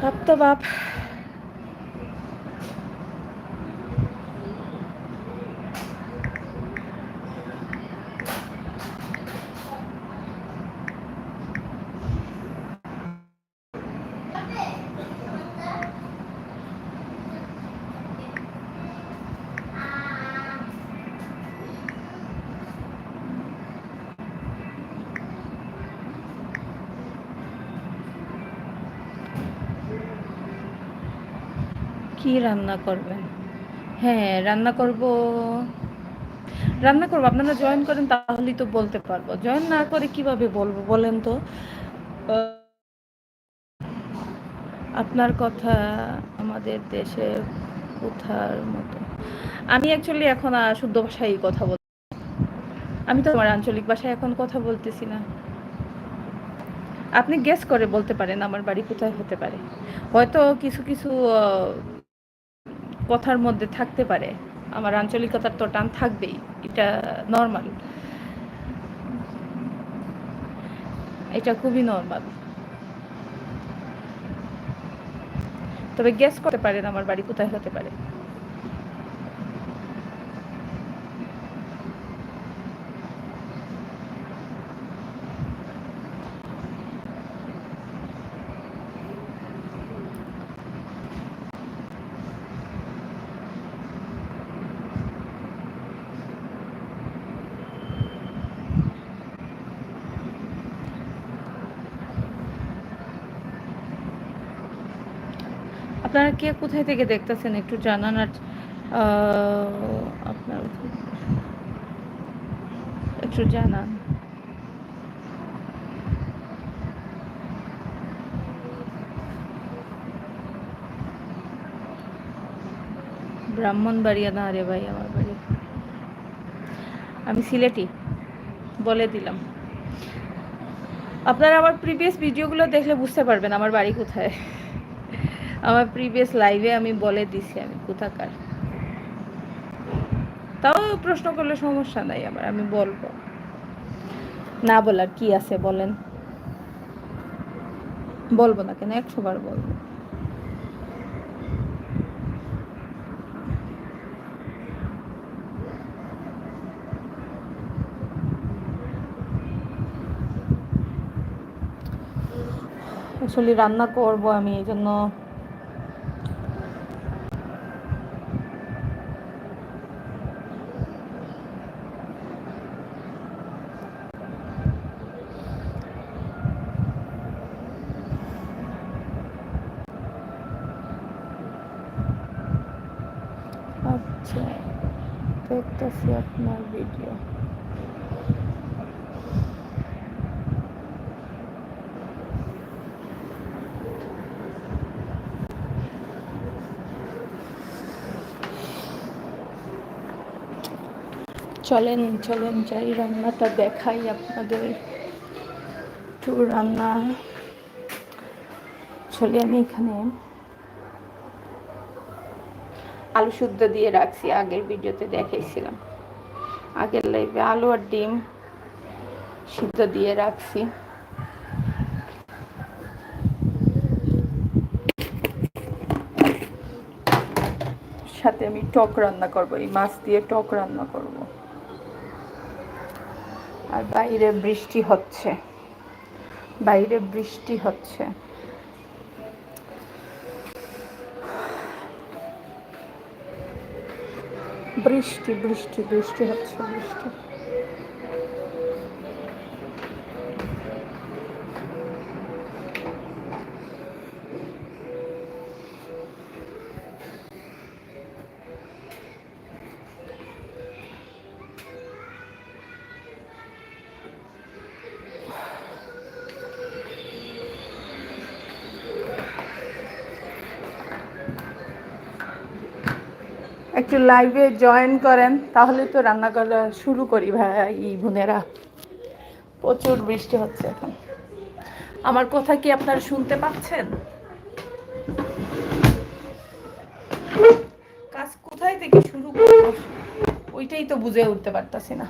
বাপ তো বাপ। কি রান্না করবেন? হ্যাঁ রান্না করব। রান্না করব, আপনারা জয়েন করেন তাহলেই তো বলতে পারব। জয়েন না করে কীভাবে বলব বলেন তো? আপনার কথা আমাদের দেশে কোথার মতো? আমি অ্যাকচুয়ালি এখন শুদ্ধ ভাষায় কথা বল আমি তো আমার আঞ্চলিক ভাষায় এখন কথা বলতেছি না। আপনি গেস করে বলতে পারেন আমার বাড়ি কোথায় হতে পারে। হয়তো কিছু কিছু কথার মধ্যে থাকতে পারে। আমার আঞ্চলিকতার তো টান থাকবেই, এটা নর্মাল এটা খুবই নর্মাল তবে গেস করতে পারেন আমার বাড়ি কোথায় হতে পারে। আপনারা কে কোথায় থেকে দেখতেছেন? একটু জানান আর আপনার একটু জানান। ব্রাহ্মণবাড়িয়া না রে ভাই, আমার বাড়ি। আমি সিলেটি, বলে দিলাম। আপনারা আমার প্রিভিয়াস ভিডিওগুলো দেখলে বুঝতে পারবেন আমার বাড়ি কোথায়। আমার প্রিভিয়াস লাইভে আমি বলে দিছি আমি কোথাকার। তাও প্রশ্ন করলে সমস্যা নাই আমার, আমি বলব। না বলার কি আছে বলেন? বলব না কেন? একশো বার বলব। রান্না করব আমি, এই জন্য আচ্ছা দেখতেছি আপনার ভিডিও চলেন চলেন যাই, রান্নাটা দেখাই আপনাদের। একটু রান্না চলে আমি এখানে আলু শুদ্ধ দিয়ে রাখছি, আগের ভিডিওতে দেখাইছিলাম। আগের লাইভে আলু আর ডিম সিদ্ধ দিয়ে রাখছি। সাথে আমি টক রান্না করব, এই মাছ দিয়ে টক রান্না করব। আর বাইরে বৃষ্টি হচ্ছে, বাইরে বৃষ্টি হচ্ছে। বৃষ্টি বৃষ্টি বৃষ্টি হচ্ছে বৃষ্টি। একটু লাইভে জয়েন করেন, তাহলে তো রান্না করা শুরু করি ভাই বোনেরা। প্রচুর বৃষ্টি হচ্ছে এখন। আমার কথা কি আপনারা শুনতে পাচ্ছেন? কাজ কোথায় থেকে শুরু করব? ওইটাই তো বুঝে উঠতে পারতাছি না।